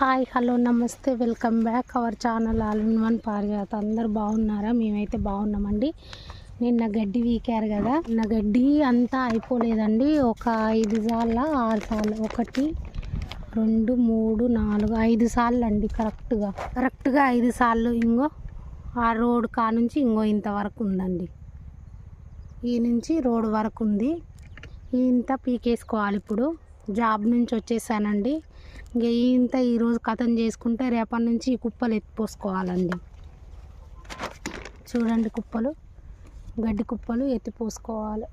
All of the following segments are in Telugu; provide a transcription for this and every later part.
హాయ్ హలో నమస్తే welcome back our channel all in one Parijata. అందరు బాగున్నారా? మేమైతే బాగున్నామండి. నిన్న గడ్డి వీకారు కదా. నిన్న గడ్డి అంతా అయిపోలేదండి. ఒక ఐదు సార్లు ఆరు సార్లు ఒకటి రెండు మూడు నాలుగు ఐదు సార్లు అండి కరెక్ట్గా. కరెక్ట్గా ఐదు సార్లు ఇంకో ఆ రోడ్ కా నుంచి ఇంకో ఇంతవరకు ఉందండి. ఈ నుంచి రోడ్ వరకు ఉంది. ఇంత పీకేసుకోవాలి ఇప్పుడు. జాబ్ నుంచి వచ్చేసానండి. ఇంక ఇంత ఈరోజు కథం చేసుకుంటే రేపటి నుంచి ఈ కుప్పలు ఎత్తిపోసుకోవాలండి. చూడండి కుప్పలు. గడ్డి కుప్పలు ఎత్తిపోసుకోవాలి.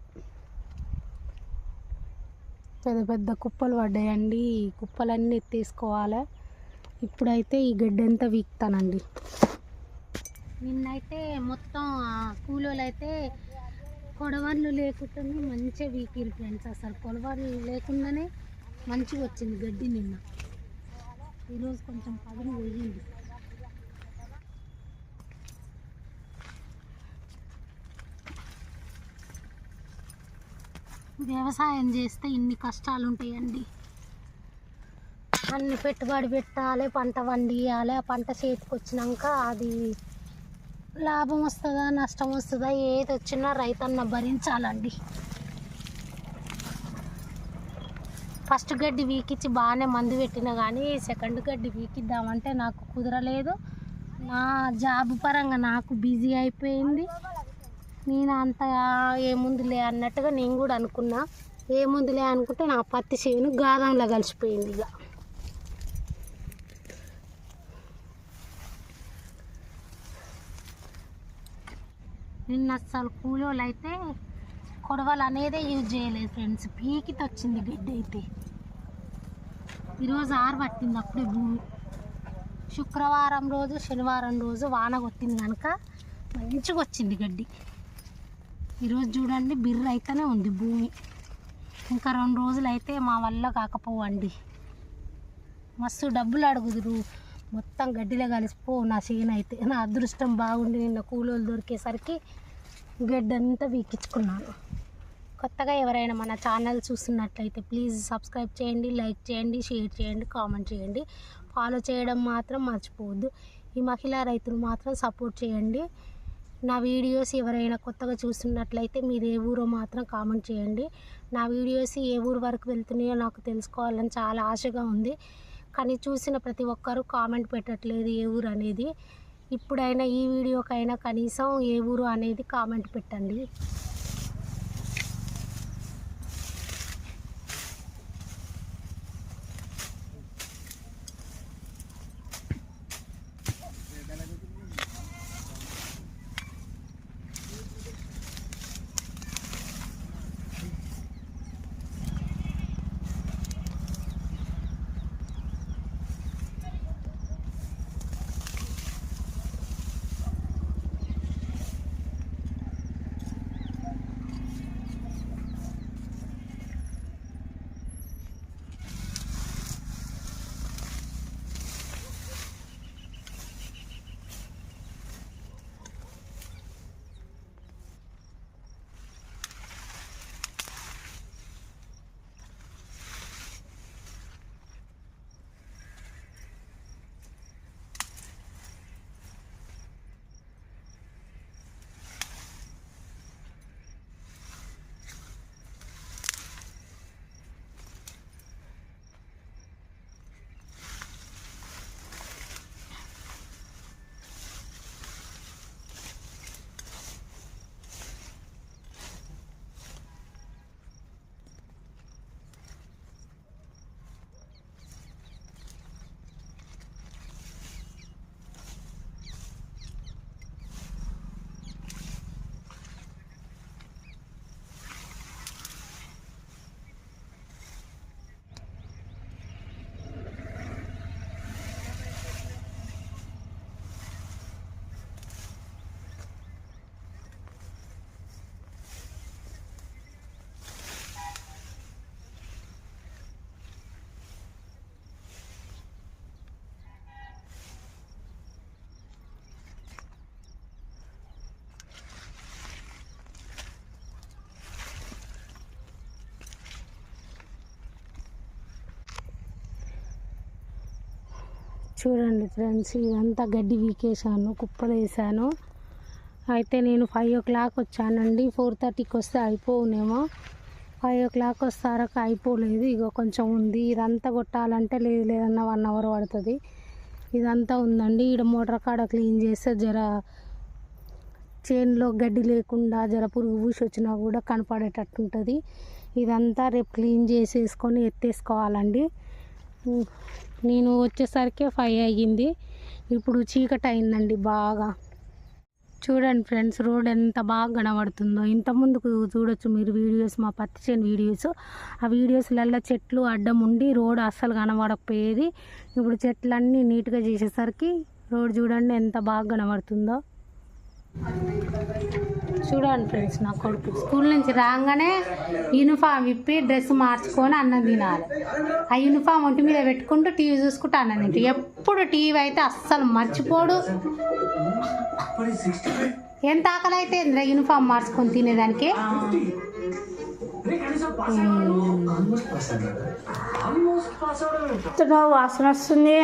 పెద్ద పెద్ద కుప్పలు పడ్డాయండి. ఈ కుప్పలన్నీ ఎత్తేసుకోవాలి. ఇప్పుడైతే ఈ గడ్డి అంతా వీక్తానండి. నిన్నైతే మొత్తం కూలోళ్ళు అయితే కొడవళ్ళు లేకుండానే మంచిగా వీకిరు ఫ్రెండ్స్ అసలు. కొడవళ్ళు లేకుండానే మంచిగా వచ్చింది గడ్డి నిన్న. ఈరోజు కొంచెం పదును పోయింది. వ్యవసాయం చేస్తే ఇన్ని కష్టాలు ఉంటాయండి. అన్ని పెట్టుబడి పెట్టాలి పంట వండియాలి ఆ పంట చేతికి వచ్చినాక అది లాభం వస్తుందా నష్టం వస్తుందా ఏది వచ్చినా రైతన్న భరించాలండి. ఫస్ట్ గడ్డి వీకిచ్చి బాగానే మందు పెట్టిన కానీ సెకండ్ గడ్డి వీకిద్దామంటే నాకు కుదరలేదు. నా జాబ్ పరంగా నాకు బిజీ అయిపోయింది. నేను అంత ఏముందిలే అన్నట్టుగా నేను కూడా అనుకున్నా. ఏముందిలే అనుకుంటే నా పత్తి చేను గాదంలో కలిసిపోయింది ఇక. నిన్న అస్సలు కూలోళ్ళు అయితే కొడవలు అనేదే యూజ్ చేయలేదు ఫ్రెండ్స్. పీకి తొచ్చింది గడ్డి అయితే. ఈరోజు ఆరు పట్టింది అప్పుడే భూమి. శుక్రవారం రోజు శనివారం రోజు వాన కొట్టింది కనుక మంచిగా వచ్చింది గడ్డి. ఈరోజు చూడండి బిర్ర అయితేనే ఉంది భూమి. ఇంకా రెండు రోజులు అయితే మా వల్ల కాకపోవండి. మస్తు డబ్బులు అడుగుదురు. మొత్తం గడ్డిలో కలిసిపో నా చేను అయితే నా అదృష్టం బాగుండి నిన్న కూలోళ్ళు దొరికేసరికి గడ్డంతా వీకించుకున్నాను కొత్తగా ఎవరైనా మన ఛానల్ చూస్తున్నట్లయితే ప్లీజ్ సబ్స్క్రైబ్ చేయండి లైక్ చేయండి షేర్ చేయండి కామెంట్ చేయండి. ఫాలో చేయడం మాత్రం మర్చిపోవద్దు. ఈ మహిళా రైతులు మాత్రం సపోర్ట్ చేయండి. నా వీడియోస్ ఎవరైనా కొత్తగా చూస్తున్నట్లయితే మీరు ఏ ఊరో మాత్రం కామెంట్ చేయండి. నా వీడియోస్ ఏ ఊరు వరకు వెళ్తున్నాయో నాకు తెలుసుకోవాలని చాలా ఆశగా ఉంది. కానీ చూసిన ప్రతి ఒక్కరూ కామెంట్ పెట్టట్లేదు ఏ ఊరు అనేది. ఇప్పుడైనా ఈ వీడియోకైనా కనీసం ఏ ఊరు అనేది కామెంట్ పెట్టండి. చూడండి ఫ్రెండ్స్ ఇదంతా గడ్డి వీకేసాను కుప్పలు వేసాను అయితే నేను ఫైవ్ ఓ క్లాక్ వచ్చానండి. ఫోర్ థర్టీకి వస్తే అయిపోవునేమో. ఫైవ్ ఓ క్లాక్ వస్తారకు అయిపోలేదు. ఇగో కొంచెం ఉంది. ఇదంతా కొట్టాలంటే లేదు లేదన్న వన్ అవర్ పడుతుంది. ఇదంతా ఉందండి. ఇక్కడ మోటార్ కాడ క్లీన్ చేస్తే జర చేనులో గడ్డి లేకుండా జర పురుగు పూసి వచ్చినా కూడా కనపడేటట్టు ఉంటుంది ఇదంతా రేపు క్లీన్ చేసేసుకొని ఎత్తేసుకోవాలండి. నేను వచ్చేసరికి ఫైవ్ అయ్యింది. ఇప్పుడు చీకటి అయిందండి బాగా. చూడండి ఫ్రెండ్స్ రోడ్ ఎంత బాగా కనబడుతుందో. ఇంత ముందుకు చూడొచ్చు మీరు వీడియోస్ మా పత్తి చేను వీడియోస్. ఆ వీడియోస్లలో చెట్లు అడ్డం ఉండి రోడ్ అస్సలు కనబడకపోయేది. ఇప్పుడు చెట్లన్నీ నీట్గా చేసేసరికి రోడ్ చూడండి ఎంత బాగా కనబడుతుందో. చూడండి ఫ్రెండ్స్ నా కొడుకు. స్కూల్ నుంచి రాగానే యూనిఫామ్ ఇప్పి డ్రెస్ మార్చుకొని అన్నం తినాలి. ఆ యూనిఫామ్ ఒంటి మీద పెట్టుకుంటూ టీవీ చూసుకుంటూ అన్నం తింటే ఎప్పుడు టీవీ అయితే అస్సలు మర్చిపోడు. ఎంత ఆకలి అయితే యూనిఫామ్ మార్చుకొని తినేదానికి? వాసన వస్తుంది.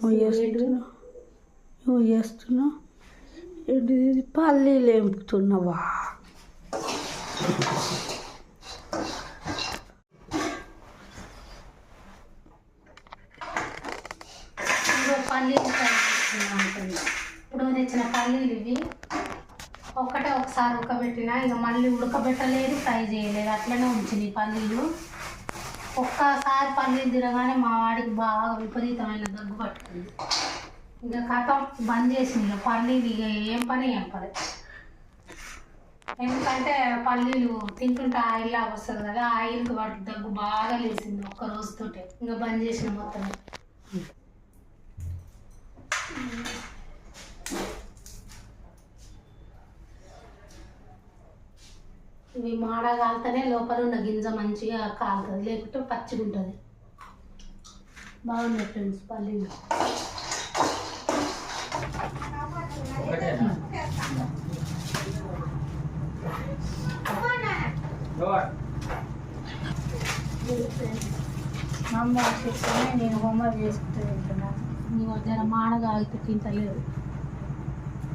నువ్వు చేస్తున్నావు నువ్వు చేస్తున్నావు ఇది పల్లీలు ఎంపుతున్నావా? పల్లీలు ఫ్రై ఇప్పుడు తెచ్చిన పల్లీలు ఇవి ఒకటే ఒకసారి ఉడకబెట్టిన ఇక మళ్ళీ ఉడకబెట్టలేదు ఫ్రై చేయలేదు. అట్లనే ఉంచింది పల్లీలు. ఒక్కసారి పల్లీలు తినగానే మా వాడికి బాగా విపరీతమైన దగ్గు పట్టుకుంది ఇక కథ బంద్ చేసింది ఇక పల్లీలు ఇక ఏం పని ఏం పని? ఎందుకంటే పల్లీలు తింటుంటే ఆయిల్ లాగా వస్తుంది కదా ఆయిల్కి వాటి దగ్గు బాగా లేసింది ఒక్క రోజుతోటే ఇంకా బంద్ చేసిన మొత్తం. ఇవి మాడ కాలుతనే లోపల ఉన్న గింజ మంచిగా కాలుతుంది లేకుంటే పచ్చిగా ఉంటుంది బాగుంది ఫ్రెండ్స్ పల్లీలు. మా అమ్మ చెప్తేనే నేను హోంవర్క్ చేసుకుంటూ వెళ్తున్నాను నీకు జర మాడ కాలితే తింటలేదు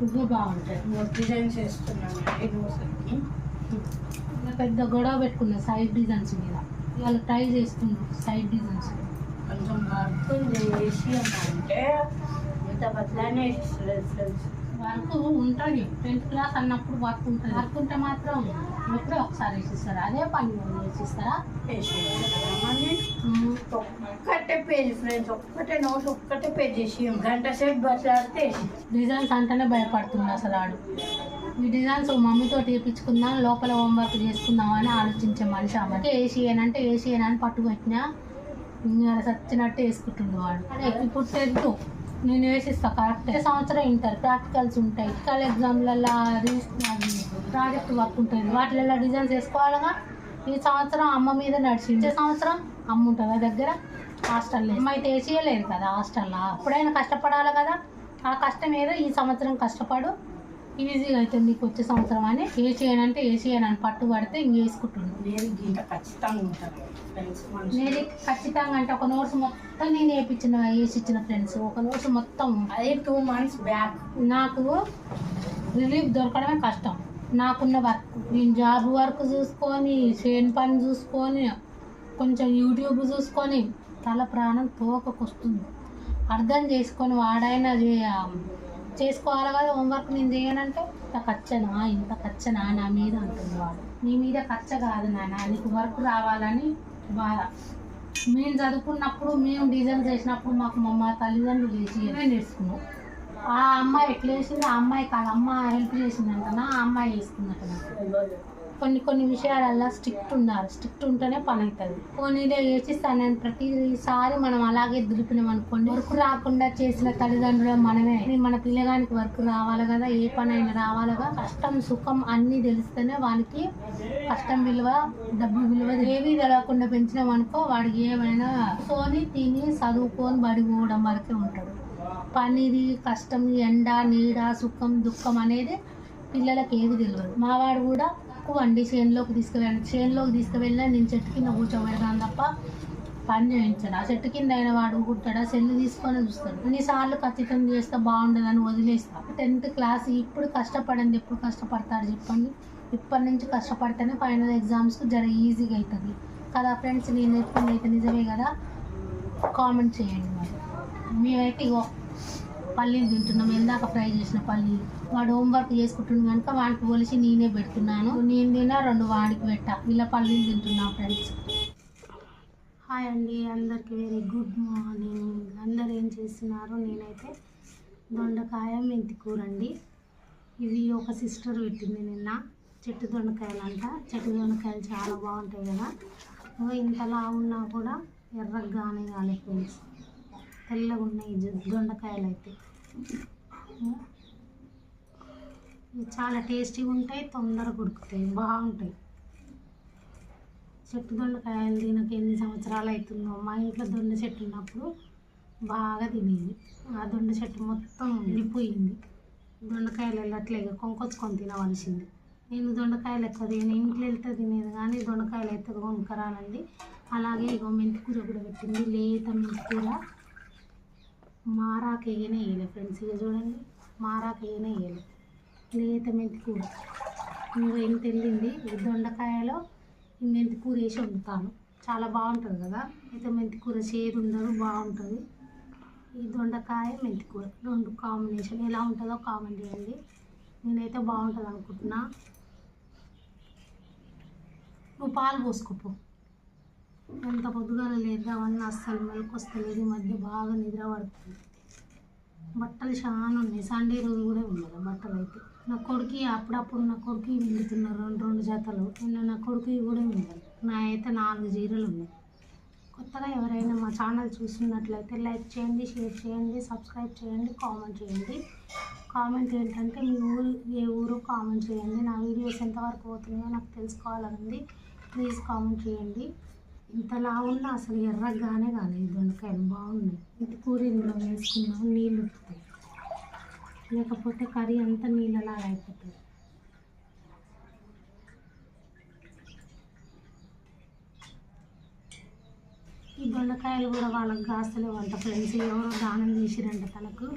ఇవే బాగుంటాయి. డిజైన్ చేస్తున్నాను దోశలకి పెద్ద గొడవ పెట్టుకున్నా సైడ్ డిజైన్స్ మీద. ఇవాళ ట్రై చేస్తున్నాం సైడ్ డిజైన్స్ కొంచెం అర్థం చేసి అంటే వర్క్ ఉంటుంది టెన్త్ క్లాస్ అన్నప్పుడు వర్క్ ఉంటుంది వర్క్ ఉంటే మాత్రం ఎప్పుడో ఒకసారి వేసిస్తారు. అదే పని వేసిస్తారా? వేసి ఒక్కటే పేజ్ ఫ్రెండ్స్ ఒక్కటే నోట్స్ ఒక్కటే పేజ్ చేసి గంట సేపు బట్లాడితే డిజైన్స్ అంటేనే భయపడుతుంది అసలు ఆడు. ఈ డిజైన్స్ మమ్మీతో తీపించుకుందాం లోపల హోంవర్క్ చేసుకుందాం అని ఆలోచించే మనిషి ఆమె. ఏసీఎన్ అంటే ఏసీఎన్ అని పట్టుకొచ్చినా ఇంకా సచ్చినట్టు వేసుకుంటుండు వాడు. అదే ఇప్పుడు టెన్త్ నేను వేసిస్తా. కరెక్ట్ సంవత్సరం ఇంటర్. ప్రాక్టికల్స్ ఉంటాయి. కల్ ఎగ్జామ్లలో ప్రాజెక్ట్ వర్క్ ఉంటుంది. వాటిలలో డిజైన్స్ వేసుకోవాలగా ఈ సంవత్సరం అమ్మ మీద నడిచింది. ఈ సంవత్సరం అమ్మ ఉంటుంది. దగ్గర హాస్టల్లో అమ్మ అయితే వేసేయలేదు కదా హాస్టల్లో? అప్పుడైనా కష్టపడాలి కదా. ఆ కష్టం ఏదో ఈ సంవత్సరం కష్టపడు. ఈజీగా అవుతుంది నీకు వచ్చే సంవత్సరం అని ఏ చేయనంటే ఏ చేయనని పట్టు పడితే ఇంక వేసుకుంటుండు నేను ఖచ్చితంగా ఉంటాను ఫ్రెండ్స్ మనిషి నేను ఖచ్చితంగా అంటే ఒక నోట్స్ మొత్తం నేను వేయించిన వేసి ఇచ్చిన ఫ్రెండ్స్ ఒక నోట్స్ మొత్తం. అదే టూ మంత్స్ బ్యాక్. నాకు రిలీఫ్ దొరకడమే కష్టం. నాకున్న వర్క్. నేను జాబ్ వర్క్ చూసుకొని చేను పని చూసుకొని కొంచెం యూట్యూబ్ చూసుకొని తల ప్రాణం తోకకొస్తుంది. అర్థం చేసుకొని వాడైనా చేసుకోవాలి కదా? హోంవర్క్ నేను చేయనంటే ఇంత ఖర్చనా? ఇంత ఖర్చనా నా మీద అంటుంది వాడు. నీ మీద ఖర్చ కాదు నాన్న. నీకు వర్క్ రావాలని బాధ మేము చదువుకున్నప్పుడు మేము డిజైన్ చేసినప్పుడు మాకు మా తల్లిదండ్రులు చేసి నేర్చుకున్నాం ఆ అమ్మాయి ఎట్లా చేసింది? ఆ అమ్మాయి కాదు అమ్మ హెల్ప్ చేసిందంటనా ఆ అమ్మాయి చేసుకున్నట్టు కొన్ని కొన్ని విషయాలల్లో స్ట్రిక్ట్ ఉండాలి స్ట్రిక్ట్ ఉంటేనే పని అవుతుంది పోనీలే వేసిస్తానని ప్రతిసారి మనం అలాగే దులిపినాం అనుకోండి వర్క్ రాకుండా చేసిన తల్లిదండ్రులు మనమే. మన పిల్లగానికి వర్క్ రావాలి కదా ఏ పని అయినా రావాలి కదా కష్టం సుఖం అన్నీ తెలిస్తేనే వానికి కష్టం విలువ డబ్బు విలువ ఏవి తెలవకుండా పెంచినాం అనుకో వాడికి ఏమైనా సోని తిని చదువుకొని బడి పోవడం వరకే ఉంటాడు పనిది కష్టం ఎండ నీడ సుఖం దుఃఖం అనేది పిల్లలకి ఏది తెలియదు మావాడు కూడా తక్కువ అండి. చేనులోకి తీసుకువెళ్ళండి చేనులోకి తీసుకువెళ్ళినా నేను చెట్టు కింద కూర్చోబెడతాను తప్ప పని చేయించాడు ఆ చెట్టు కింద అయిన వాడు కుట్టాడా సెల్లు తీసుకొని చూస్తాడు. కొన్నిసార్లు ఖచ్చితంగా చేస్తే బాగుండదని వదిలేస్తా. టెన్త్ క్లాస్ ఇప్పుడు కష్టపడండి ఎప్పుడు కష్టపడతాడు చెప్పండి? ఇప్పటి నుంచి కష్టపడితేనే ఫైనల్ ఎగ్జామ్స్కి జర ఈజీగా అవుతుంది కదా ఫ్రెండ్స్ నేను చెప్పింది అయితే నిజమే కదా? కామెంట్ చేయండి మరి. మేమైతే ఇగో పల్లీలు తింటున్నాం. ఇందాక ఫ్రై చేసిన పల్లీలు. వాడు హోంవర్క్ చేసుకుంటున్నాడు కనుక వాడికి పోలిసి నేనే పెడుతున్నాను. నేను తిన్నా రెండు వాడికి పెట్ట. ఇలా పల్లీలు తింటున్నా ఫ్రెండ్స్ హాయ్ అండి అందరికీ వెరీ గుడ్ మార్నింగ్ అందరు ఏం చేస్తున్నారు? నేనైతే దొండకాయ మెంతి కూర అండి ఇది ఒక సిస్టర్ పెట్టింది నిన్న. చెట్టు దొండకాయలు అంట చెట్టు దొండకాయలు చాలా బాగుంటాయి కదా. ఇంతలా ఉన్నా కూడా ఎర్రగానే కాలే ఫ్రెండ్స్ తెల్లగా ఉన్నాయి దొండకాయలు అయితే చాలా టేస్టీగా ఉంటాయి తొందరగా ఉడుకుతాయి బాగుంటాయి. చెట్టు దొండకాయలు తినక ఎన్ని సంవత్సరాలు అవుతుందో మా ఇంట్లో దొండ చెట్టు ఉన్నప్పుడు బాగా తినేది. ఆ దొండ చెట్టు మొత్తం ఎండిపోయింది దొండకాయలు వెళ్ళట్లేదు కొంకొచ్చుకొని తినవలసింది. నేను దొండకాయలు ఎక్కువ తినే ఇంట్లో వెళ్తే తినేది కానీ దొండకాయలు అయితే కొనుక్కరాలండి అలాగే ఇగో మెంతి కూర కూడా పెట్టింది లేత మెంతి కూర వేయలే ఫ్రెండ్స్ ఇక చూడండి మారాకు వేయలే లేత మెంతి కూర. ఇంకా ఎంత వెళ్ళింది ఈ దొండకాయలో ఈ మెంతి కూర వేసి వండుతాను. చాలా బాగుంటుంది కదా? అయితే మెంతి కూర చేదు ఉండదు బాగుంటుంది. ఈ దొండకాయ మెంతి కూర రెండు కాంబినేషన్ ఎలా ఉంటుందో కామెంట్ చేయండి. నేనైతే బాగుంటుంది అనుకుంటున్నా నువ్వు పాలు పోసుకోపో. ఎంత పొద్దుగాల లేద్దామన్నా అస్సలు మెలకొస్తలేదు ఈ మధ్య బాగా నిద్ర పడుతుంది. బట్టలు చాలా ఉన్నాయి. సండే రోజు కూడా ఉండదు బట్టలు అయితే. నా కొడుకు అప్పుడప్పుడు నా కొడుకు మిండుతున్నారు రెండు రెండు జతలు. నిన్న నా కొడుకు కూడా ఉండాలి నా అయితే నాలుగు జీరలు ఉన్నాయి. కొత్తగా ఎవరైనా మా ఛానల్ చూస్తున్నట్లయితే లైక్ చేయండి షేర్ చేయండి సబ్స్క్రైబ్ చేయండి కామెంట్ చేయండి. కామెంట్ ఏంటంటే మీ ఊరు ఏ ఊరు కామెంట్ చేయండి. నా వీడియోస్ ఎంతవరకు పోతున్నాయో నాకు తెలుసుకోవాలనుంది. ప్లీజ్ కామెంట్ చేయండి. ఇంతలా ఉన్నా అసలు ఎర్రగానే కాలేదు. దొండకాయలు బాగున్నాయి. ఇంటి కూర ఇందులో వేసుకున్నాం నీళ్ళు ఉక్కుతాయి లేకపోతే కర్రీ అంతా నీళ్ళలాగా అయిపోతుంది. ఈ దొండకాయలు కూడా వాళ్ళకి కాస్తలే వంట ఫ్రెండ్స్ ఎవరో దానం చేసిరంట తనకు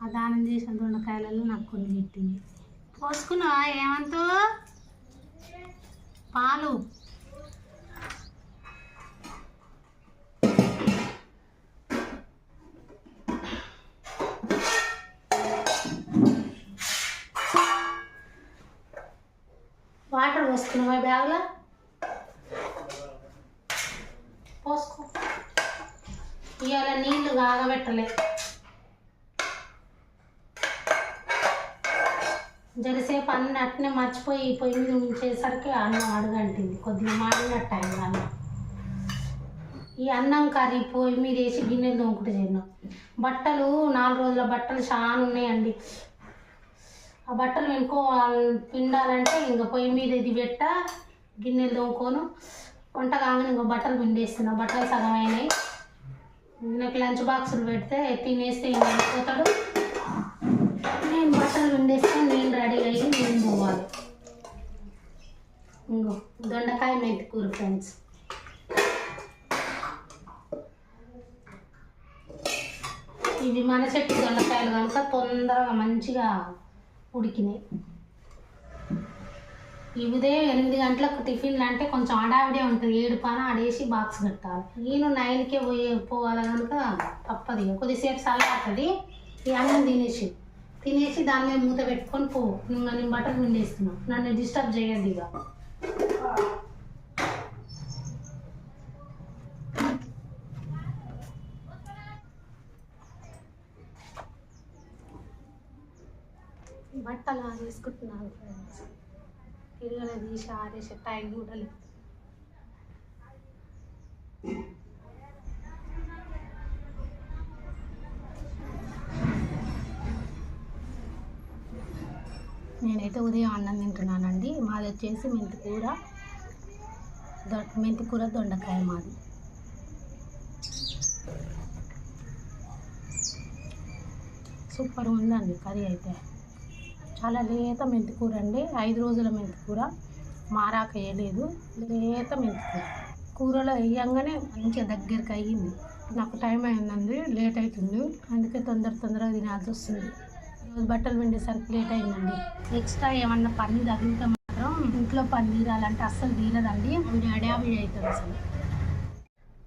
ఆ దానం చేసిన దొండకాయలలో నాకు కొన్ని పెట్టింది. పోసుకున్నావా ఏమంతో? పాలు. వాటర్ పోసుకున్నావా బ్యాగ్లో? పోసుకో. ఇవాళ నీళ్ళు కాగబెట్టలే. జరసేపు అన్ని అట్నే మర్చిపోయి పొయ్యి మీద ఉంచేసరికి అన్నం అడగంటింది కొద్దిగా మాడినట్టు అయింది అన్నం. ఈ అన్నం కర్రీ పొయ్యి మీద వేసి గిన్నెలు తోముకుంటే తిన్నాం. బట్టలు నాలుగు రోజుల బట్టలు చాలా ఉన్నాయండి. ఆ బట్టలు ఇంకో పిండాలంటే ఇంకా పొయ్యి మీద ఇది పెట్ట గిన్నెలు తోముకోను వంట కాగానే ఇంకో బట్టలు పిండేస్తున్నా. బట్టలు సగం అయినాయి. నాకు లంచ్ బాక్సులు పెడితే తినేస్తే ఇంక వెళ్ళిపోతాడు నేను బట్టలు పిండేస్తే నేను రెడీ అయ్యి నేను పోవాలి. ఇంకో దొండకాయ మెంతి కూర ఫ్రెండ్స్. ఇవి మన చెట్టు దొండకాయలు కనుక తొందరగా మంచిగా ఉడికినాయి. ఈ ఉదయం ఎనిమిది గంటలకు టిఫిన్లు అంటే కొంచెం ఆడావిడే ఉంటుంది. ఏడు పాన ఆడేసి బాక్స్ కట్టాలి. నేను నైన్కే పోయి పోవాలి కనుక తప్పదు ఇక. కొద్దిసేపు చల్లారుతుంది ఈ అన్నం తినేసి తినేసి దాని మీద మూత పెట్టుకొని పో. ఇంకా నేను బట్టలు పిండేస్తున్నాను నన్ను డిస్టర్బ్ చేయద్దు ఇక. అలా చేసుకుంటున్నాను ఫ్రెండ్స్ తిరగల తీసి ఆరేసే టైం కూడా లేదు. నేనైతే ఉదయం అన్నం తింటున్నానండి. మాది వచ్చేసి మెంతి కూర దొ మెంతి కూర దొండకాయ మాది. సూపర్ ఉందండి కర్రీ అయితే. చాలా లేత మెంతి కూర అండి. ఐదు రోజుల మెంతి కూర మారాక వేయలేదు లేత మెంతుకూర. కూరలో వేయంగానే మంచిగా దగ్గరికి అయ్యింది. నాకు టైం అయిందండి లేట్ అవుతుంది. అందుకే తొందర తొందరగా తినాల్సి వస్తుంది. రోజు బట్టలు పిండేసరికి లేట్ అయిందండి. ఎక్స్ట్రా ఏమన్నా పని తగిలితే మాత్రం ఇంట్లో పని తీరాలంటే అస్సలు తీరదండి. అడావిడి అవుతుంది అసలు.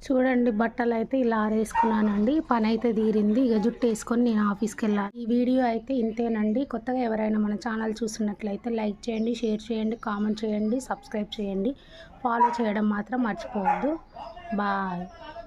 చూడండి బట్టలు అయితే ఇలా ఆరేసుకున్నానండి. పని అయితే తీరింది. ఇక జుట్టు వేసుకొని నేను ఆఫీస్కి వెళ్ళాను ఈ వీడియో అయితే ఇంతేనండి. కొత్తగా ఎవరైనా మన ఛానల్ చూస్తున్నట్లయితే లైక్ చేయండి షేర్ చేయండి కామెంట్ చేయండి సబ్స్క్రైబ్ చేయండి. ఫాలో చేయడం మాత్రం మర్చిపోవద్దు. బాయ్.